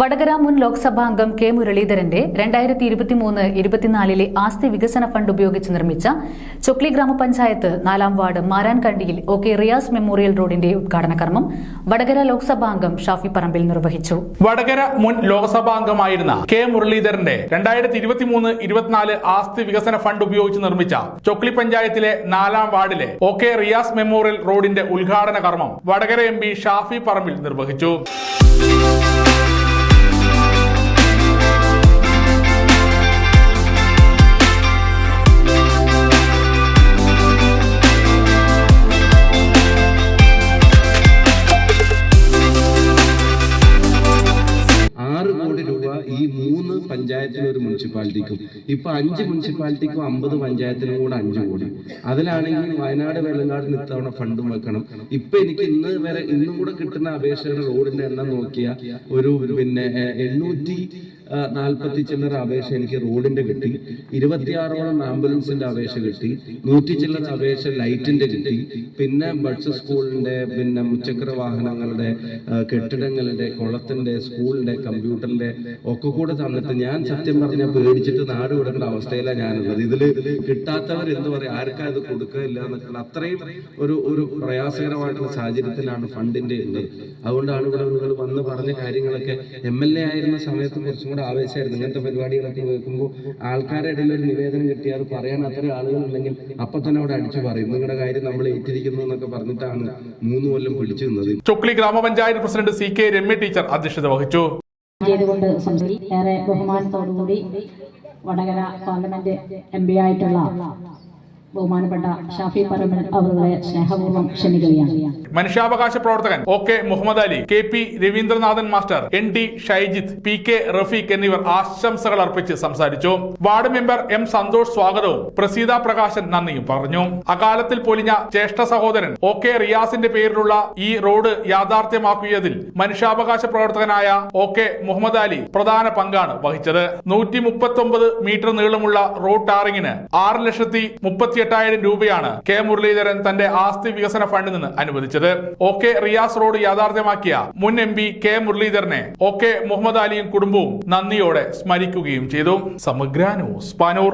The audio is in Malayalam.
വടകര മുൻ ലോക്സഭാ അംഗം കെ മുരളീധരന്റെ രണ്ടായിരത്തി ഇരുപത്തിമൂന്ന് ഇരുപത്തിനാലിലെ ആസ്തി വികസന ഫണ്ട് ഉപയോഗിച്ച് നിർമ്മിച്ച ചൊക്ലി ഗ്രാമപഞ്ചായത്ത് നാലാം വാർഡ് മാരാൻകണ്ടിയിൽ ഒ കെ റിയാസ് മെമ്മോറിയൽ റോഡിന്റെ ഉദ്ഘാടന കർമ്മം വടകര ലോക്സഭാ അംഗം ഷാഫി പറമ്പിൽ നിർവഹിച്ചു. വടകര മുൻ ലോക്സഭാംഗമായിരുന്ന കെ മുരളീധരന്റെ രണ്ടായിരത്തി ഇരുപത്തിമൂന്ന് ഇരുപത്തിനാല് ആസ്തി വികസന ഫണ്ട് ഉപയോഗിച്ച് നിർമ്മിച്ച ചൊക്ലി പഞ്ചായത്തിലെ നാലാം വാർഡിലെ ഒ കെ റിയാസ് മെമ്മോറിയൽ റോഡിന്റെ ഉദ്ഘാടന കർമ്മം വടകര എം ഷാഫി പറമ്പിൽ നിർവഹിച്ചു. മൂന്ന് പഞ്ചായത്തിനും ഒരു മുനിസിപ്പാലിറ്റിക്കും. ഇപ്പൊ അഞ്ച് മുനിസിപ്പാലിറ്റിക്കും അമ്പത് പഞ്ചായത്തിനും കൂടെ അഞ്ച് കോടി. അതിലാണെങ്കിൽ വയനാട് വെള്ളനാടിന് ഇത്തവണ ഫണ്ടും വെക്കണം. ഇപ്പൊ എനിക്ക് ഇന്ന് വരെ ഇന്നും കൂടെ കിട്ടുന്ന അപേക്ഷയുടെ റോഡിന്റെ എണ്ണം നോക്കിയ ഒരു പിന്നെ എണ്ണൂറ്റി നാൽപ്പത്തി ചില്ലറ അപേക്ഷ എനിക്ക് റോഡിന്റെ കിട്ടി. ഇരുപത്തിയാറോളം ആംബുലൻസിന്റെ അപേക്ഷ കിട്ടി. നൂറ്റി ചില്ലറ അപേക്ഷ ലൈറ്റിന്റെ കിട്ടി. പിന്നെ ബഡ്സ് സ്കൂളിന്റെ പിന്നെ മുച്ചക്ര വാഹനങ്ങളുടെ കെട്ടിടങ്ങളുടെ കുളത്തിന്റെ സ്കൂളിന്റെ കമ്പ്യൂട്ടറിന്റെ ഒക്കെ കൂടെ തന്നിട്ട് ഞാൻ സത്യം പറഞ്ഞാൽ പേടിച്ചിട്ട് നാട് വിടേണ്ട അവസ്ഥയിലാണ് ഞാനുള്ളത്. ഇതിൽ കിട്ടാത്തവർ എന്ത് പറയും? ആർക്കാ ഇത് കൊടുക്കില്ല എന്നൊക്കെ അത്രയും ഒരു ഒരു പ്രയാസകരമായിട്ടുള്ള സാഹചര്യത്തിലാണ് ഫണ്ടിന്റെ ഉള്ളത്. അതുകൊണ്ടാണ് ഇവിടെ നിങ്ങൾ വന്ന് പറഞ്ഞ കാര്യങ്ങളൊക്കെ. എം എൽ എ ആയിരുന്ന സമയത്ത് കുറച്ചും കൂടെ ആവേശമായിരുന്നു. ഇങ്ങനത്തെ പരിപാടികളൊക്കെ വെക്കുമ്പോൾ ആൾക്കാരുടെ ഇടയിൽ ഒരു നിവേദനം കിട്ടിയാൽ അത് പറയാൻ അത്ര ആളുകൾ ഉണ്ടെങ്കിൽ അപ്പൊ തന്നെ അവിടെ അടിച്ചു പറയും. നിങ്ങളുടെ കാര്യം നമ്മൾ ഏറ്റിരിക്കുന്നു എന്നൊക്കെ പറഞ്ഞിട്ടാണ് മൂന്ന് കൊല്ലം പിടിച്ചു നിന്നത്. ചൊക്ലി ഗ്രാമപഞ്ചായത്ത് president C K Ramya teacher അധ്യക്ഷത വഹിച്ചു. സംസാരിക്കും. ഏറെ ബഹുമാനത്തോടുകൂടി വടകര പാർലമെന്റ് എം പി ആയിട്ടുള്ള ബഹുമാനപ്പെട്ട ഷാഫി പറമ്പിൽ അവരുടെ സ്നേഹപൂർവം ക്ഷണിക്കുകയാണ്. മനുഷ്യാവകാശ പ്രവർത്തകൻ O K Muhammad Ali K P Raveendranathan master N T Shaijith P K Rafeeq എന്നിവർ ആശംസകൾ അർപ്പിച്ച് സംസാരിച്ചു. വാർഡ് മെമ്പർ എം സന്തോഷ് സ്വാഗതവും പ്രസീത പ്രകാശൻ നന്ദിയും പറഞ്ഞു. അകാലത്തിൽ പൊലിഞ്ഞ ജ്യേഷ്ഠ സഹോദരൻ ഒ കെ റിയാസിന്റെ പേരിലുള്ള ഈ റോഡ് യാഥാർത്ഥ്യമാക്കിയതിൽ മനുഷ്യാവകാശ പ്രവർത്തകനായ ഒ കെ മുഹമ്മദ് അലി പ്രധാന പങ്കാണ് വഹിച്ചത്. നൂറ്റി മീറ്റർ നീളമുള്ള റോഡ് ടാറിങ്ങിന് ആറ് ലക്ഷത്തി മുപ്പത്തി എട്ടായിരം രൂപയാണ് കെ മുരളീധരൻ തന്റെ ആസ്തി വികസന ഫണ്ടിൽ നിന്ന് അനുവദിച്ചത്. ഒ കെ റിയാസ് റോഡ് യാഥാർത്ഥ്യമാക്കിയ മുൻ എം പി കെ മുരളീധരനെ ഒ കെ മുഹമ്മദ് അലിയും കുടുംബവും നന്ദിയോടെ സ്മരിക്കുകയും ചെയ്തു. സമഗ്ര ന്യൂസ് പാനൂർ.